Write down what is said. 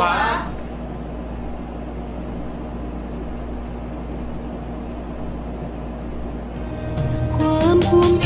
ครับความภูมิใจ